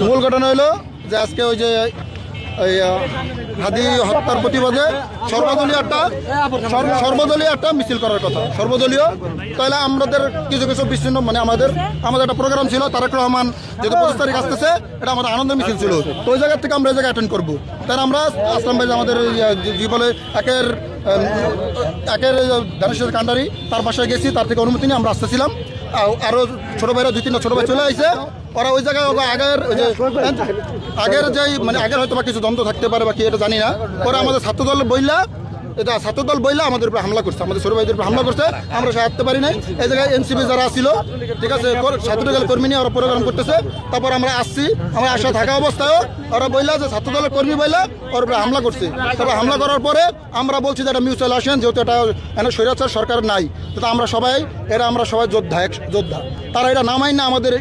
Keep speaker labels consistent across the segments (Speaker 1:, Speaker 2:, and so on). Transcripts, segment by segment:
Speaker 1: মূল ঘটনা হলো যে আজকে ওই যে হাদি হত্যার প্রতিবাদে সর্বদলীয় একটা সর্বদলীয় একটা মিছিল করার কথা। সর্বদলীয়। তাহলে আমাদের কিছু কিছু বিচ্ছিন্ন মানে আমাদের আমাদের একটা প্রোগ্রাম ছিল তারেক রহমান যেহেতু পঁচিশ তারিখ আসতেছে এটা আমাদের আনন্দ মিছিল ছিল। তো ওই জায়গা থেকে আমরা এই জায়গায় অ্যাটেন্ড করব। তাহলে আমরা আসলাম ভাই আমাদের যে বলে একের একের ধানেশ্বর কান্ডারি তার বাসায় গেছি তার থেকে অনুমতি নিয়ে আমরা আসতেছিলাম। আ- আরও ছোট ভাইরা দুই তিনটা ছোট ভাই চলে আইছে। ওরা ওই জায়গায় আগের ওই যে আগের যে মানে আগের হয়তো বা কিছু দ্বন্দ্ব থাকতে পারে বা কি এটা জানি না। ওরা আমাদের ছাত্রদল বইলা, এটা ছাত্রদল বইলা আমাদের উপরে হামলা করছে, আমাদের ছোট ভাইদের উপরে হামলা করছে, আমরা সাহায্য পারি নাই। এই জায়গায় এনসিপি যারা ছিল, ঠিক আছে ছাত্রদলের কর্মী নিয়ে ওরা প্রোগ্রাম করতেছে। তারপর আমরা আসছি, আমরা আসা থাকা অবস্থায়ও ওরা বইলা যে ছাত্রদলের কর্মী বইলা ওর উপরে হামলা করছে। তারপর হামলা করার পরে আমরা বলছি যে এটা মিউচুয়াল আসেন, যেহেতু এটা এনে স্বৈরাচার সরকার নাই। তো আমরা সবাই, এরা আমরা সবাই যোদ্ধা, এক যোদ্ধা। তারা এটা নামাই না আমাদের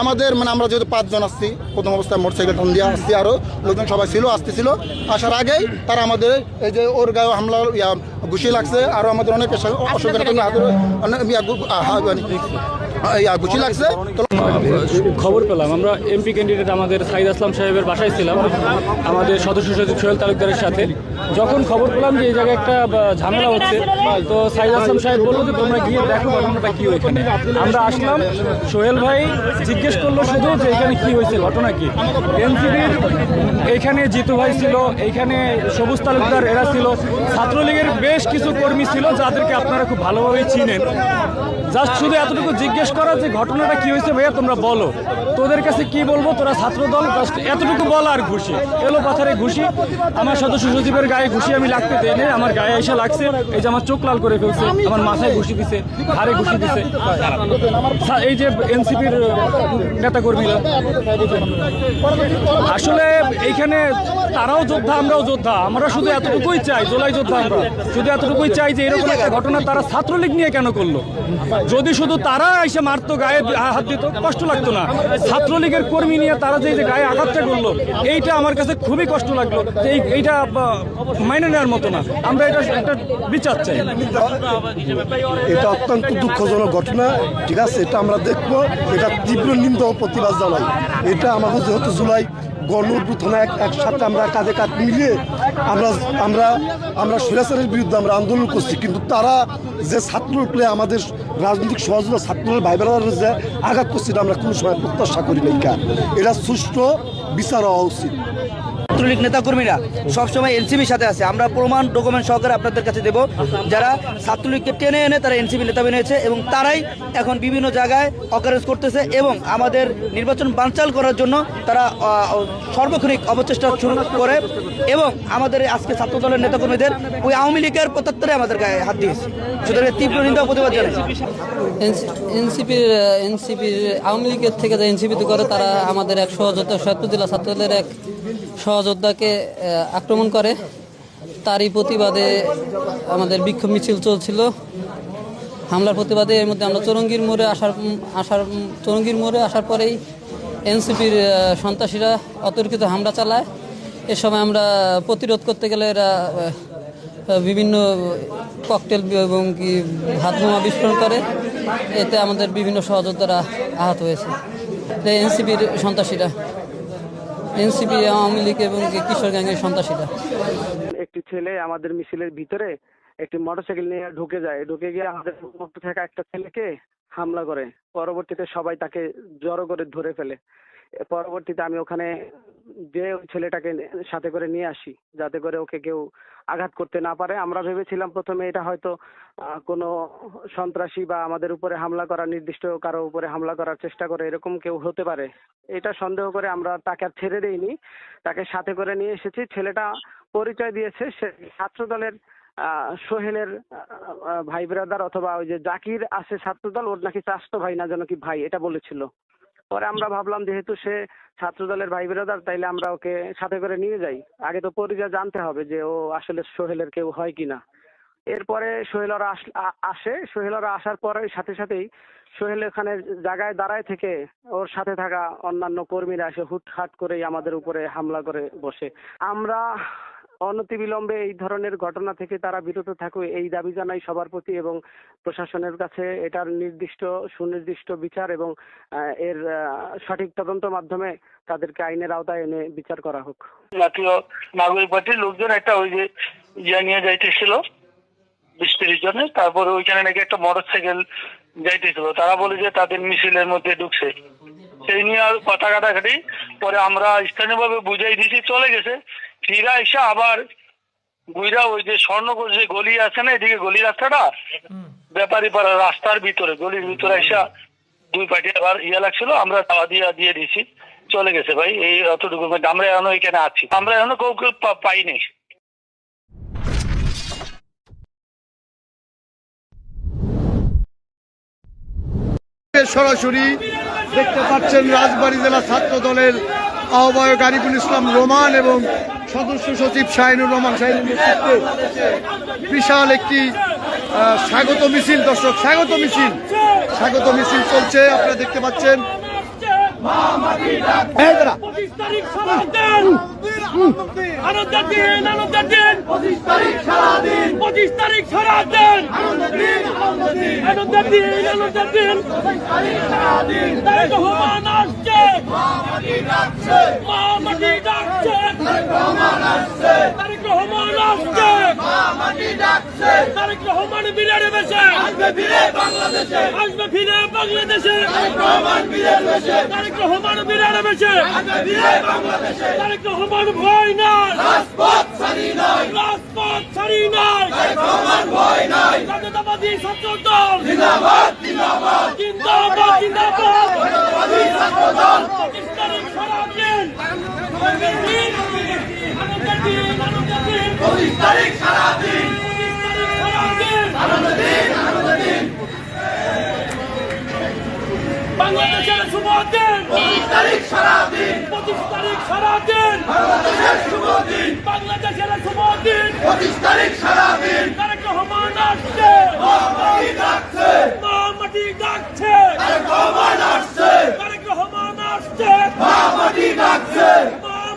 Speaker 1: আমাদের মানে আমরা যেহেতু পাঁচজন আসছি প্রথম অবস্থায় মোটরসাইকেল টান দিয়ে আসছি আরও লোকজন সবাই ছিল আসতেছিল। আসার আগেই তারা আমাদের এই যে ওর গায়ে হামলা ইয়া ঘুষি লাগছে আরও আমাদের অনেক ইয়া মানে, ইয়া ঘুষি লাগছে।
Speaker 2: খবর পেলাম আমরা এমপি ক্যান্ডিডেট আমাদের সাইদ আসলাম সাহেবের বাসায় ছিলাম। আমাদের সদস্য সচিব সোহেল তালুকদারের সাথে। যখন খবর পেলাম যে এই জায়গায় একটা ঝামেলা হচ্ছে, তো সাইদ আসলাম সাহেব বলল যে, তোমরা গিয়ে দেখো ঘটনাটা কি হয়েছে। আমরা আসলাম, সোহেল ভাই জিজ্ঞেস করল শুধু যে, এখানে কি হয়েছে, ঘটনা কি? এনসিবির এইখানে জিতু ভাই ছিল, এইখানে সবুজ তালুকদার এরা ছিল। ছাত্রলীগের বেশ কিছু কর্মী ছিল, যাদেরকে আপনারা খুব ভালোভাবেই চিনেন। জাস্ট শুধু এতটুকু জিজ্ঞেস করা যে ঘটনাটা কি হয়েছে ভাইয়া তোমরা বলো। তোদের কাছে কি বলব? তোরা ছাত্র দল এতটুকু বল আর ঘুষি। এলো পাথারে ঘুষি। আমার সদস্য সচিবের গায়ে ঘুষি আমি লাগতে দেই নাই, আমার গায়ে এসে লাগছে। এই যে আমার চোখ লাল করে ফেলছে। আমার মাথায় ঘুষি দিছে ঘাড়ে ঘুষি দিছে। এই যে এনসিপির নেতা কর্মীরা আসলে এইখানে তারাও যোদ্ধা আমরাও যোদ্ধা। আমরা শুধু এতটুকুই চাই জোলাই যোদ্ধা আমরা। শুধু এতটুকুই চাই যে এরকম একটা ঘটনা তারা ছাত্রলীগ নিয়ে কেন করল? যদি শুধু তারা এসে মারতো, গায়ে হাত দিত, কষ্ট লাগতো না। ছাত্রলীগের কর্মী নিয়ে তারা যে গায়ে আঘাতটা করল, এইটা আমার কাছে খুবই কষ্ট লাগল যে এই- এইটা মাইনে নেওয়ার মতো না। আমরা এটা একটা বিচার চাই।
Speaker 3: এটা অত্যন্ত দুঃখজনক ঘটনা, ঠিক আছে? এটা আমরা দেখব। এটা তীব্র নিন্দা প্রতিবাদ জানাই। এটা আমাদের যেহেতু জুলাই গণ এক একসাথে আমরা কাঁধে কাঁধ মিলিয়ে আমরা আমরা আমরা স্বৈরাচারের বিরুদ্ধে আমরা আন্দোলন করছি, কিন্তু তারা যে ছাত্র আমাদের রাজনৈতিক সহযোগিতা ছাত্রদের ভাই বোনেরা যে আঘাত করছে আমরা কোনো সময় প্রত্যাশা করি নাই। এটা সুষ্ঠু বিচার হওয়া উচিত
Speaker 4: ছাত্রলীগ নেতাকর্মীরা সবসময় এনসিবির সাথে আছে। আমরা প্রমাণ ডকুমেন্ট সহকারে আপনাদের কাছে দেব। যারা ছাত্রলীগকে টেনে এনে তারা এনসিবি নেতা বেরিয়েছে এবং তারাই এখন বিভিন্ন জায়গায় অকারেজ করতেছে এবং আমাদের নির্বাচন বানচাল করার জন্য তারা সর্বক্ষণিক অবচেষ্টা শুরু করে এবং আমাদের আজকে ছাত্র দলের নেতাকর্মীদের ওই আওয়ামী লীগের প্রত্যত্তরে আমাদের গায়ে হাত দিয়েছে। সুতরাং তীব্র নিন্দা প্রতিবাদ জানাই।
Speaker 5: এনসিপির এনসিপির আওয়ামী লীগের থেকে যে এনসিপিতে করে তারা আমাদের এক সহযোদ্ধা সৈয়দপুর জেলা ছাত্রদলের এক সহযোদ্ধাকে আক্রমণ করে। তারই প্রতিবাদে আমাদের বিক্ষোভ মিছিল চলছিল। হামলার প্রতিবাদে এর মধ্যে আমরা চৌরঙ্গীর মোড়ে আসার আসার, চৌরঙ্গীর মোড়ে আসার পরেই এনসিপির সন্ত্রাসীরা অতর্কিত হামলা চালায়। এ সময় আমরা প্রতিরোধ করতে গেলে এরা বিভিন্ন ককটেল এবং কি হাত বোমা বিস্ফোরণ করে। এতে আমাদের বিভিন্ন সহযোদ্ধারা আহত হয়েছে। এনসিপির সন্ত্রাসীরা। এনসিপি, আওয়ামী লীগ এবং কিশোর গ্যাংয়ের সন্ত্রাসীরা?
Speaker 6: একটি ছেলে আমাদের মিছিলের ভিতরে একটি মোটরসাইকেল নিয়ে ঢুকে যায়। ঢুকে গিয়ে আমাদের মধ্যে থাকা একটা ছেলেকে হামলা করে। পরবর্তীতে সবাই তাকে জড়ো করে ধরে ফেলে। পরবর্তীতে আমি ওখানে যে ওই ছেলেটাকে সাথে করে নিয়ে আসি, যাতে করে ওকে কেউ আঘাত করতে না পারে। আমরা ভেবেছিলাম প্রথমে এটা হয়তো কোনো সন্ত্রাসী বা আমাদের উপরে হামলা করার নির্দিষ্ট কারও উপরে হামলা করার চেষ্টা করে এরকম কেউ হতে পারে। এটা সন্দেহ করে আমরা তাকে আর ছেড়ে দেইনি। তাকে সাথে করে নিয়ে এসেছি। ছেলেটা পরিচয় দিয়েছে, সে ছাত্র দলের সোহেলের ভাই ব্রাদার অথবা ওই যে জাকির আছে ছাত্রদল, ওর নাকি চাস্ত ভাই না যেন কি ভাই, এটা বলেছিল। পরে আমরা ভাবলাম যেহেতু সে ছাত্র দলের ভাই ব্রাদার, তাইলে আমরা ওকে সাথে করে নিয়ে যাই। আগে তো পরিচয় জানতে হবে যে ও আসলে সোহেলের কেউ হয় কিনা। এরপরে সোহেলরা আস- সোহেলরা আসার পরে সাথে সাথেই সোহেল এখানে জায়গায় দাঁড়ায় থেকে ওর সাথে থাকা অন্যান্য কর্মীরা এসে হুটহাট করেই আমাদের উপরে হামলা করে বসে। আমরা অনতিবিলম্বে এই ধরনের ঘটনা থেকে তারা বিরত থাকুক, এই দাবি জানাই সবার প্রতি এবং প্রশাসনের কাছে এটার নির্দিষ্ট সুনির্দিষ্ট বিচার এবং এর সঠিক তদন্ত মাধ্যমে তাদেরকে আইনের আওতায় এনে বিচার করা হোক।
Speaker 7: জাতীয় নাগরিক পার্টির লোকজন একটা ওই যে ইয়া নিয়ে যাইতেছিল, বিশ তিরিশ জনের, তারপরে ওইখানে নাকি একটা মোটর সাইকেল যাইতেছিল। তারা বলে যে তাদের মিছিলের মধ্যে ঢুকছে। সেই নিয়ে আর কথা কাটাকাটি, পরে আমরা স্থানীয়ভাবে বুঝাই দিয়েছি চলে গেছে। ফিরা এসে আবার গুইরা ওই যে স্বর্ণকোষ যে গলি আছে না এদিকে গলি রাস্তাটা? ব্যাপারী পাড়া রাস্তার ভিতরে গলির ভিতরে এসে দুই পার্টি আবার ইয়ে লাগছিল আমরা দাওয়া দিয়ে দিয়ে দিয়েছি চলে গেছে ভাই এই অতটুকু। আমরা এখনও এখানে আছি আমরা এখনও কাউকে পা- পাইনি।
Speaker 3: সরাসরি দেখতে পাচ্ছেন রাজবাড়ী জেলা ছাত্র দলের আহ্বায়ক আরিফুল ইসলাম রোমান এবং সদস্য সচিব শাহিনুর রহমান শাহিনুর নেতৃত্বে বিশাল একটি স্বাগত মিছিল, দর্শক, স্বাগত মিছিল স্বাগত মিছিল চলছে, আপনারা দেখতে পাচ্ছেন।
Speaker 2: পঁচিশ তারিখ আনন্দের দিন পঁচিশ তারিখ তারিখ রহমান আসছে। তারেক রহমান আসছে। বিরাটে বেশে। আসবে ফিরে বাংলাদেশে। আসবে ফিরে বাংলাদেশে। তারেক রহমান ভয় নাই রাজপথ ছাড়ি নাই রাজপথ ছাড়ি নাই তারেক রহমান ভয় নাই। জাতীয়তাবাদী ছাত্র দল জিন্দাবাদ জিন্দাবাদ। জিন্দাবাদ জিন্দাবাদ। জাতীয়তাবাদী ছাত্র দল ইসলামিক সারাদিন দিন। দিন দিন পঁচিশ তারিখ সারাদিন সারাদিন আনন্দের দিন আনন্দের দিন বাংলাদেশের দিন পঁচিশ তারিখ সারাদিন। পঁচিশ তারিখ সারাদিন। বাংলাদেশের শুভ দিন বাংলাদেশের শুভ দিন পঁচিশ তারিখ সারাদিন। তারেক রহমান আসছে। মাটি ডাকছে। মাটি ডাকছে। তারেক রহমান আসছে তারেক রহমান আসছে। মাটি ডাকছে।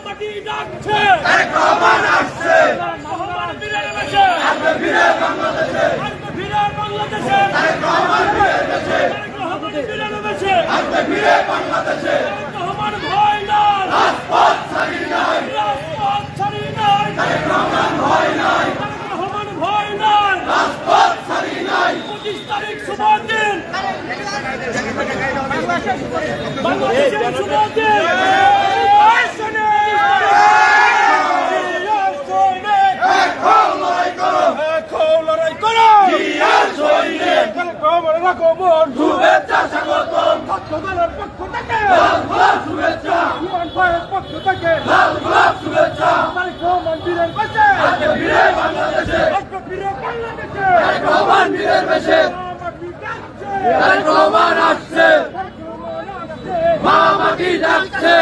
Speaker 2: মাটি ডাকছে। তারেক রহমান আসছে। রহমান ফিরে এসেছে আসবে ফিরে বাংলাদেশে। আসবে ফিরে বাংলাদেশে। তারেক রহমান ফিরে এসেছে তারেক রহমান ফিরে এসেছে আসবে ফিরে বাংলাদেশে। রহমান ভয় নাই। রাজপথ ছাড়ি নাই। রাজপথ ছাড়ি নাই। তারেক রহমান ভয় নাই। তারেক রহমান ভয় নাই। রাজপথ ছাড়ি নাই। 25 তারিখ শুভ দিন বাংলাদেশের শুভ দিন আসনে শুভেচ্ছা স্বাগতম ছাত্রদলের পক্ষ থেকে লাল গোলাপ শুভেচ্ছা ইমান ভাইয়ের পক্ষ থেকে লাল গোলাপ শুভেচ্ছা তারেক রহমান বীরের বেশে আজকে বীরে বাংলাদেশে আজকে বীরে বাংলাদেশে তারেক রহমান বীরের বেশে তারেক রহমান আসছে মা মাটি ডাকছে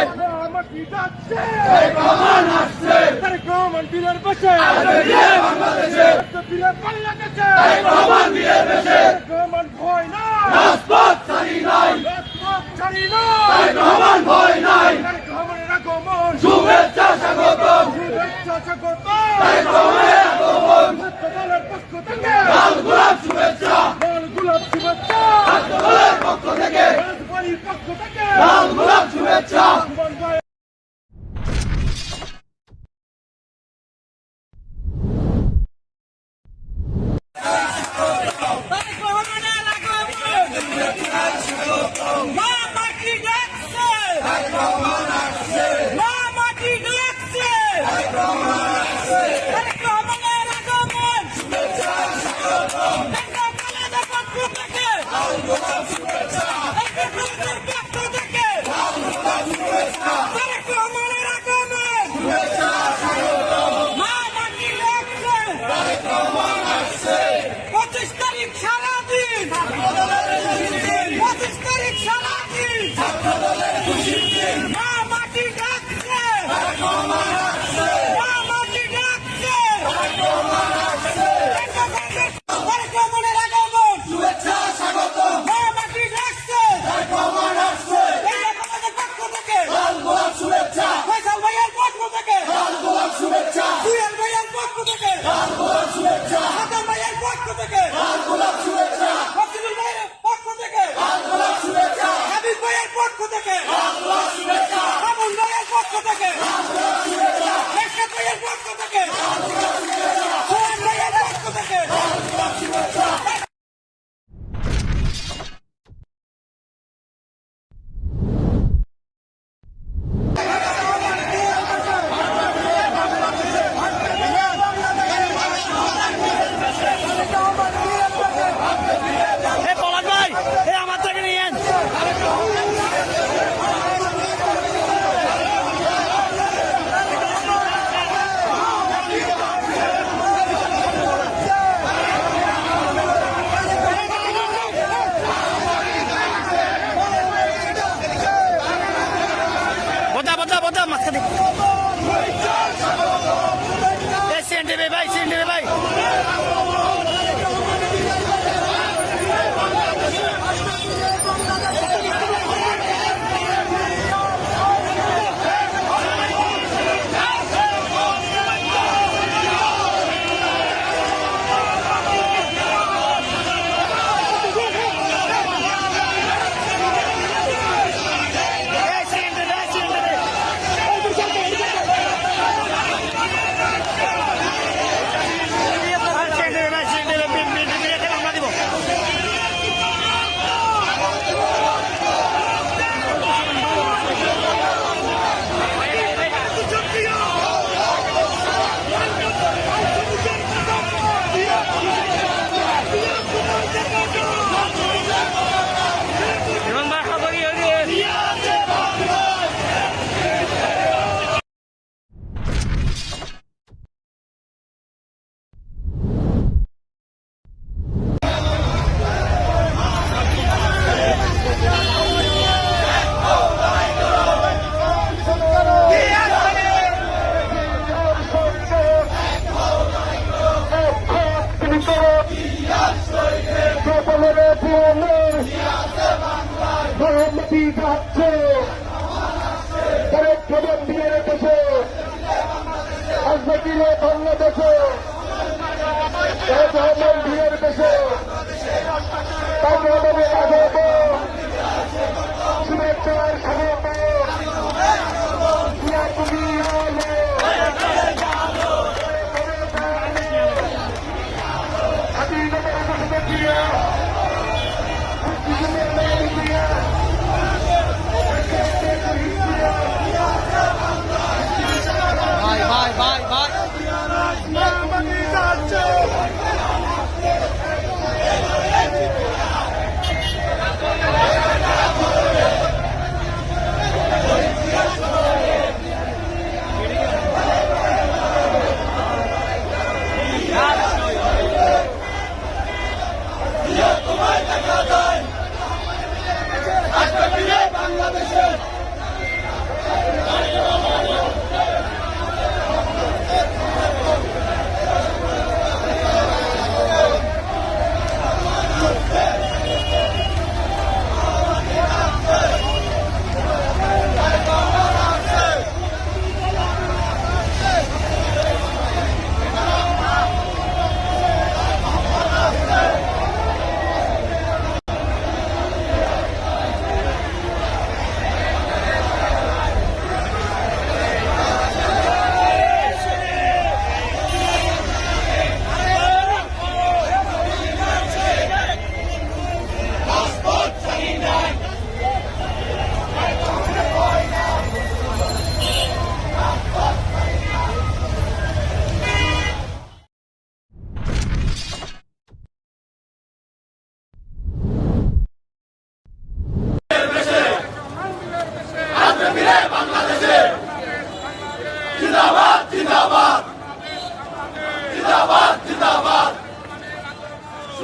Speaker 2: তারেক রহমান আসছে তারেক রহমান বীরের বেশে পক্ষ থেকে
Speaker 8: আসছে তারেক প্রধান বিহারে দেশে আজমেকিরে বাংলাদেশে। তারেক রহমান বিহার দেশে তার রহমানের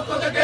Speaker 8: পক্ষ থেকে